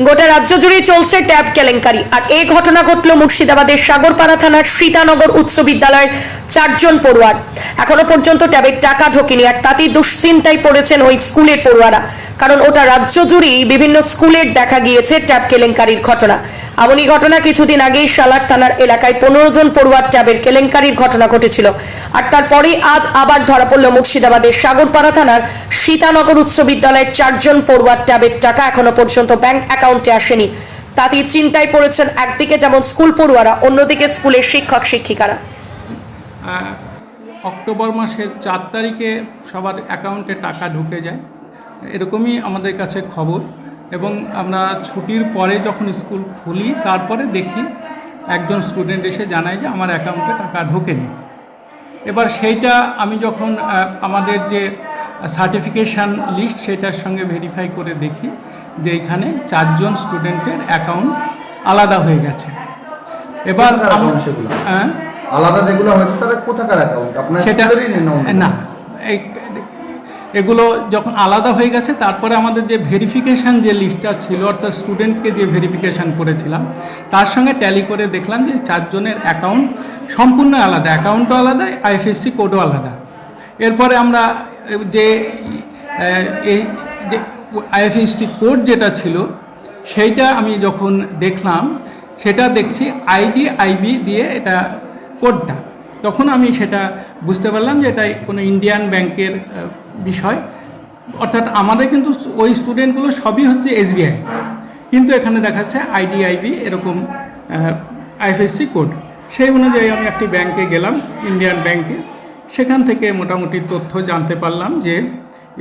গোটা রাজ্য জুড়ে চলছে ট্যাব কেলেঙ্কারি। আর এই ঘটনা ঘটল মুর্শিদাবাদের সাগরপাড়া থানার সীতানগর উচ্চ বিদ্যালয়ের চারজন পড়ুয়ার। এখনও পর্যন্ত ট্যাবের টাকা ঢোকেনি, আর তাতেই দুশ্চিন্তায় পড়েছেন ওই স্কুলের পড়ুয়ারা। কারণ ওটা রাজ্য জুড়েই বিভিন্ন স্কুলের দেখা গিয়েছে ট্যাব কেলেঙ্কারির ঘটনা। এমনই ঘটনা কিছুদিন আগেই সালার থানার এলাকায় পনেরো জন পড়ুয়ার ট্যাবের কেলেঙ্কারির ঘটনা ঘটেছিল। আর তারপরেই আজ আবার ধরা পড়ল মুর্শিদাবাদের সাগরপাড়া থানার সীতানগর উচ্চ বিদ্যালয়ের চারজন পড়ুয়ার ট্যাবের টাকা এখনও পর্যন্ত ব্যাংক অ্যাকাউন্টে আসেনি। তাতেই চিন্তায় পড়েছেন একদিকে যেমন স্কুল পড়ুয়ারা, অন্যদিকে স্কুলের শিক্ষক, শিক্ষিকারা। অক্টোবর মাসের চার তারিখে সবার অ্যাকাউন্টে টাকা ঢুকে যায়। এরকমই আমাদের কাছে খবর। এবং আমরা ছুটির পরে যখন স্কুল খুলি তারপরে দেখি একজন স্টুডেন্ট এসে জানায় যে আমার অ্যাকাউন্টে টাকা ঢোকেনি। এবার সেইটা আমি যখন আমাদের যে সার্টিফিকেশান লিস্ট সেটার সঙ্গে ভেরিফাই করে দেখি যে এখানে চারজন স্টুডেন্টের অ্যাকাউন্ট আলাদা হয়ে গেছে। এবার? হ্যাঁ? আলাদা যেগুলো হয়েছে তারা কোথাকার অ্যাকাউন্ট আপনার সেটা না না এই- এগুলো যখন আলাদা হয়ে গেছে, তারপরে আমাদের যে ভেরিফিকেশান যে লিস্টটা ছিল, অর্থাৎ স্টুডেন্টকে যে ভেরিফিকেশান করেছিলাম, তার সঙ্গে ট্যালি করে দেখলাম যে চারজনের অ্যাকাউন্ট সম্পূর্ণ আলাদা অ্যাকাউন্টও আলাদা আইএফএসসি কোডও আলাদা। এরপরে আমরা যে যে আইএফএসসি কোড যেটা ছিল, সেইটা আমি যখন দেখলাম, সেটা দেখছি আইডি আইবি দিয়ে এটা কোডটা তখন আমি সেটা বুঝতে পারলাম যে এটা কোনো ইন্ডিয়ান ব্যাংকের বিষয়। অর্থাৎ আমাদের কিন্তু ওই স্টুডেন্টগুলো সবই হচ্ছে এসবিআই। কিন্তু এখানে দেখাচ্ছে আইডিআইবি এরকম আইএফএসসি কোড। সেই অনুযায়ী আমি একটি ব্যাংকে গেলাম, ইন্ডিয়ান ব্যাংকে। সেখান থেকে মোটামুটি তথ্য জানতে পারলাম যে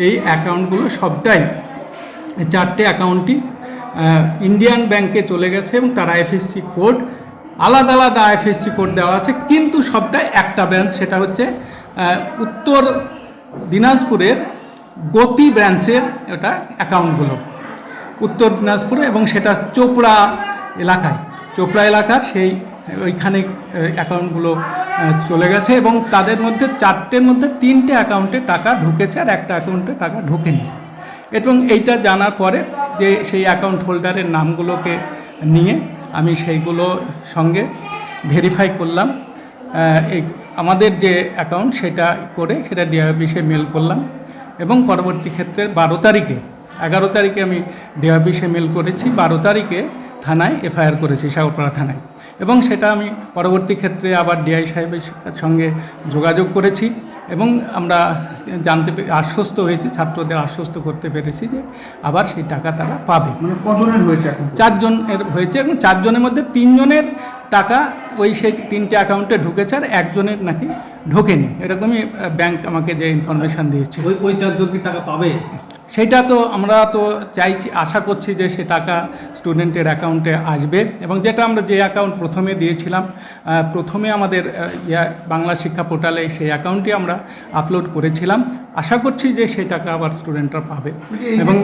এই অ্যাকাউন্টগুলো সবটাই, চারটে অ্যাকাউন্টই ইন্ডিয়ান ব্যাংকে চলে গেছে এবং তার আইএফএসসি কোড, আলাদা আলাদা আইএফএসসি কোড দেওয়া আছে। কিন্তু সবটাই একটা ব্রাঞ্চ সেটা হচ্ছে উত্তর দিনাজপুরের গতি ব্রাঞ্চের ওটা অ্যাকাউন্টগুলো। উত্তর দিনাজপুরে এবং সেটা চোপড়া এলাকায়। চোপড়া এলাকার সেই ওইখানে অ্যাকাউন্টগুলো চলে গেছে এবং তাদের মধ্যে চারটের মধ্যে তিনটে অ্যাকাউন্টে টাকা ঢুকেছে আর একটা অ্যাকাউন্টে টাকা ঢোকেনি। এবং এইটা জানার পরে যে সেই অ্যাকাউন্ট হোল্ডারের নামগুলোকে নিয়ে আমি সেইগুলো সঙ্গে ভেরিফাই করলাম। আমাদের যে অ্যাকাউন্ট সেটা করে সেটা ডিআরবিসে মেল করলাম এবং পরবর্তী ক্ষেত্রে বারো তারিখে এগারো তারিখে আমি ডিআরবিসে মেল করেছি বারো তারিখে থানায় এফআইআর করেছি সাগরপাড়া থানায়। এবং সেটা আমি পরবর্তী ক্ষেত্রে আবার ডিআই সাহেবের সঙ্গে যোগাযোগ করেছি এবং আমরা জানতে পে- আশ্বস্ত হয়েছি ছাত্রদের আশ্বস্ত করতে পেরেছি যে আবার সেই টাকা তারা পাবে। মানে কজনের হয়েছে এখন? চারজন এর হয়েছে এবং চারজনের মধ্যে তিনজনের টাকা ওই সেই তিনটে অ্যাকাউন্টে ঢুকেছে আর একজনের নাকি ঢোকেনি। এরকমই ব্যাংক আমাকে যে ইনফরমেশান দিয়েছে। ওই ওই চারজন কি টাকা পাবে? সেইটা তো আমরা তো চাইছি আশা করছি যে সে টাকা স্টুডেন্টের অ্যাকাউন্টে আসবে। এবং যেটা আমরা যে অ্যাকাউন্ট প্রথমে দিয়েছিলাম প্রথমে আমাদের বাংলা শিক্ষা পোর্টালে সেই অ্যাকাউন্টটি আমরা আপলোড করেছিলাম। আশা করছি যে সেই টাকা আবার স্টুডেন্টরা পাবে। এবং